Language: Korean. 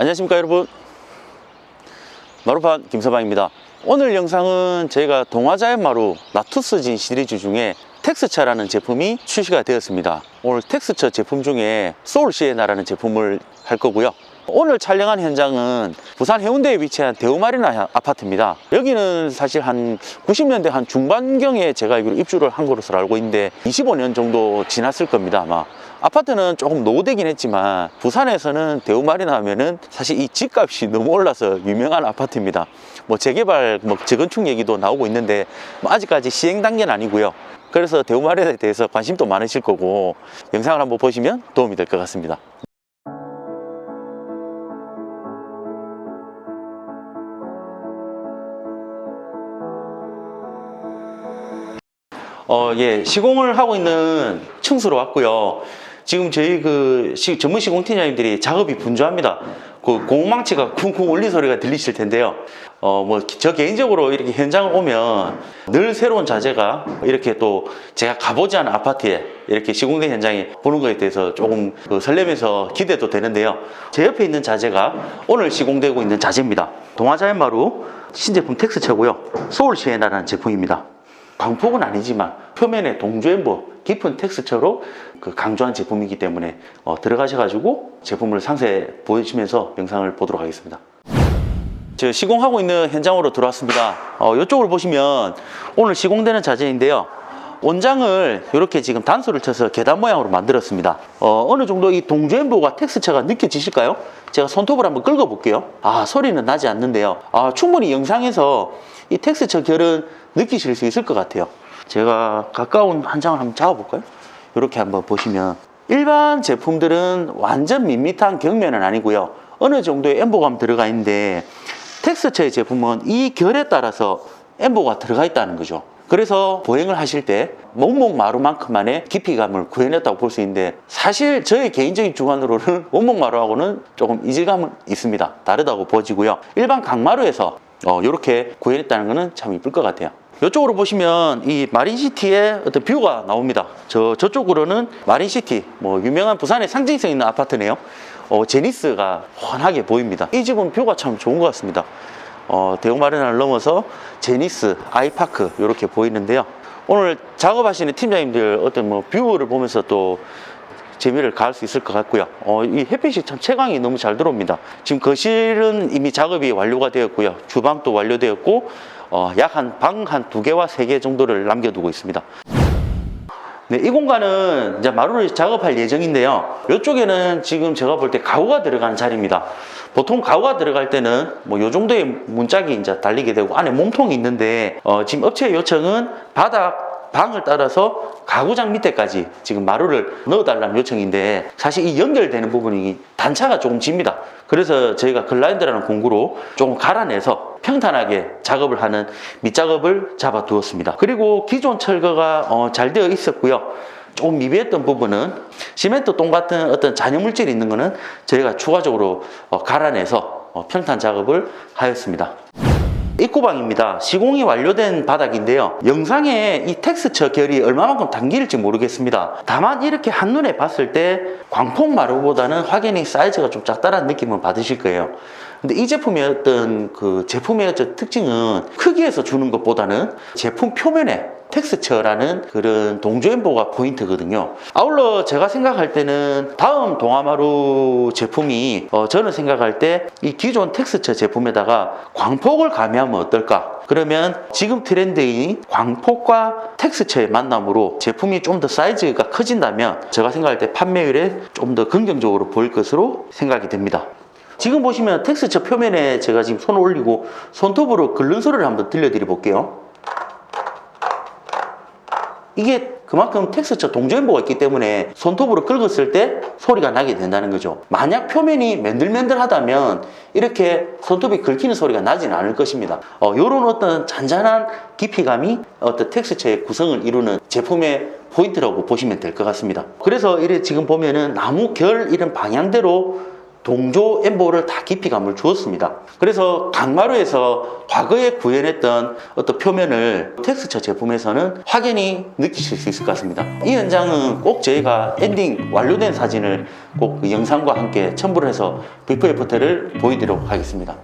안녕하십니까 여러분. 마루판 김서방입니다. 오늘 영상은 저희가 동화자연마루 나투스진 시리즈 중에 텍스처라는 제품이 출시가 되었습니다. 오늘 텍스처 제품 중에 소울 시에나라는 제품을 할 거고요 오늘 촬영한 현장은 부산 해운대에 위치한 대우마리나 아파트입니다 여기는 사실 한 90년대 한 중반경에 제가 알기로 입주를 한 것으로 알고 있는데 25년 정도 지났을 겁니다 아마 아파트는 조금 노후되긴 했지만 부산에서는 대우마리나 하면은 사실 이 집값이 너무 올라서 유명한 아파트입니다. 뭐 재개발, 뭐 재건축 얘기도 나오고 있는데 뭐 아직까지 시행 단계는 아니고요. 그래서 대우마리나에 대해서 관심도 많으실 거고 영상을 한번 보시면 도움이 될 것 같습니다. 어, 예, 시공을 하고 있는 층수로 왔고요. 지금 저희 그 시- 전문 시공 팀장님들이 작업이 분주합니다. 그 공망치가 쿵쿵 울리 소리가 들리실 텐데요. 어, 뭐, 저 개인적으로 이렇게 현장을 오면 늘 새로운 자재가 이렇게 또 제가 가보지 않은 아파트에 이렇게 시공된 현장에 보는 것에 대해서 조금 그 설레면서 기대도 되는데요. 제 옆에 있는 자재가 오늘 시공되고 있는 자재입니다. 동화자연마루 신제품 텍스처고요. 소울시에나라는 제품입니다. 광폭은 아니지만 표면에 동조엠보 깊은 텍스처로 그 강조한 제품이기 때문에 어, 들어가셔가지고 제품을 상세 보여주면서 영상을 보도록 하겠습니다. 저 시공하고 있는 현장으로 들어왔습니다. 어, 이쪽을 보시면 오늘 시공되는 자재인데요. 원장을 이렇게 지금 단소를 쳐서 계단 모양으로 만들었습니다. 어, 어느 정도 이 동조엠보가 텍스처가 느껴지실까요? 제가 손톱을 한번 긁어 볼게요. 아, 소리는 나지 않는데요. 아, 충분히 영상에서 이 텍스처 결은 느끼실 수 있을 것 같아요. 제가 가까운 한 장을 한번 잡아볼까요? 이렇게 한번 보시면 일반 제품들은 완전 밋밋한 경면은 아니고요. 어느 정도의 엠보감 들어가 있는데 텍스처의 제품은 이 결에 따라서 엠보가 들어가 있다는 거죠. 그래서 보행을 하실 때 몸목 마루만큼만의 깊이감을 구해냈다고 볼 수 있는데 사실 저의 개인적인 주관으로는 몸목 마루하고는 조금 이질감은 있습니다. 다르다고 보지고요. 일반 강마루에서 어, 이렇게 구해냈다는 것은 참 이쁠 것 같아요. 이쪽으로 보시면 이 마린시티의 어떤 뷰가 나옵니다. 저, 저쪽으로는 마린시티, 뭐 유명한 부산의 상징성 있는 아파트네요. 어, 제니스가 환하게 보입니다. 이 집은 뷰가 참 좋은 것 같습니다. 어, 대우마리나를 넘어서 제니스, 아이파크 이렇게 보이는데요. 오늘 작업하시는 팀장님들 어떤 뭐 뷰를 보면서 또 재미를 가할 수 있을 것 같고요. 어, 이 햇빛이 참 채광이 너무 잘 들어옵니다. 지금 거실은 이미 작업이 완료가 되었고요. 주방도 완료되었고, 어, 약 한 방 한 두 개와 세 개 정도를 남겨두고 있습니다. 네, 이 공간은 이제 마루를 작업할 예정인데요. 이쪽에는 지금 제가 볼 때 가구가 들어가는 자리입니다. 보통 가구가 들어갈 때는 뭐 요 정도의 문짝이 이제 달리게 되고 안에 몸통이 있는데 어, 지금 업체 요청은 바닥 방을 따라서 가구장 밑에까지 지금 마루를 넣어달라는 요청인데 사실 이 연결되는 부분이 단차가 조금 집니다. 그래서 저희가 글라인더라는 공구로 조금 갈아내서 평탄하게 작업을 하는 밑작업을 잡아 두었습니다. 그리고 기존 철거가 어, 잘 되어 있었고요. 조금 미비했던 부분은 시멘트 똥 같은 어떤 잔여물질이 있는 거는 저희가 추가적으로 어, 갈아내서 어, 평탄 작업을 하였습니다. 입구방입니다. 시공이 완료된 바닥인데요. 영상에 이 텍스처 결이 얼마만큼 담길지 모르겠습니다. 다만 이렇게 한눈에 봤을 때 광폭 마루보다는 확연히 사이즈가 좀 작다는 느낌을 받으실 거예요. 근데 이 제품의 어떤 그 제품의 특징은 크기에서 주는 것보다는 제품 표면에 텍스처라는 그런 동조엠보가 포인트거든요. 아울러 제가 생각할 때는 다음 동아마루 제품이 어, 저는 생각할 때 이 기존 텍스처 제품에다가 광폭을 가미하면 어떨까? 그러면 지금 트렌드인 광폭과 텍스처의 만남으로 제품이 좀 더 사이즈가 커진다면 제가 생각할 때 판매율에 좀 더 긍정적으로 보일 것으로 생각이 됩니다. 지금 보시면 텍스처 표면에 제가 지금 손을 올리고 손톱으로 긁는 소리를 한번 들려드려 볼게요. 이게 그만큼 텍스처 동조엠보가 있기 때문에 손톱으로 긁었을 때 소리가 나게 된다는 거죠. 만약 표면이 맨들맨들하다면 이렇게 손톱이 긁히는 소리가 나지는 않을 것입니다. 어, 요런 어떤 잔잔한 깊이감이 어떤 텍스처의 구성을 이루는 제품의 포인트라고 보시면 될 것 같습니다. 그래서 이래 지금 보면은 나무 결 이런 방향대로 동조 엠보를 다 깊이감을 주었습니다. 그래서 강마루에서 과거에 구현했던 어떤 표면을 텍스처 제품에서는 확연히 느끼실 수 있을 것 같습니다. 이 현장은 꼭 저희가 엔딩 완료된 사진을 꼭 그 영상과 함께 첨부를 해서 비포 애프터를 보여드리도록 하겠습니다.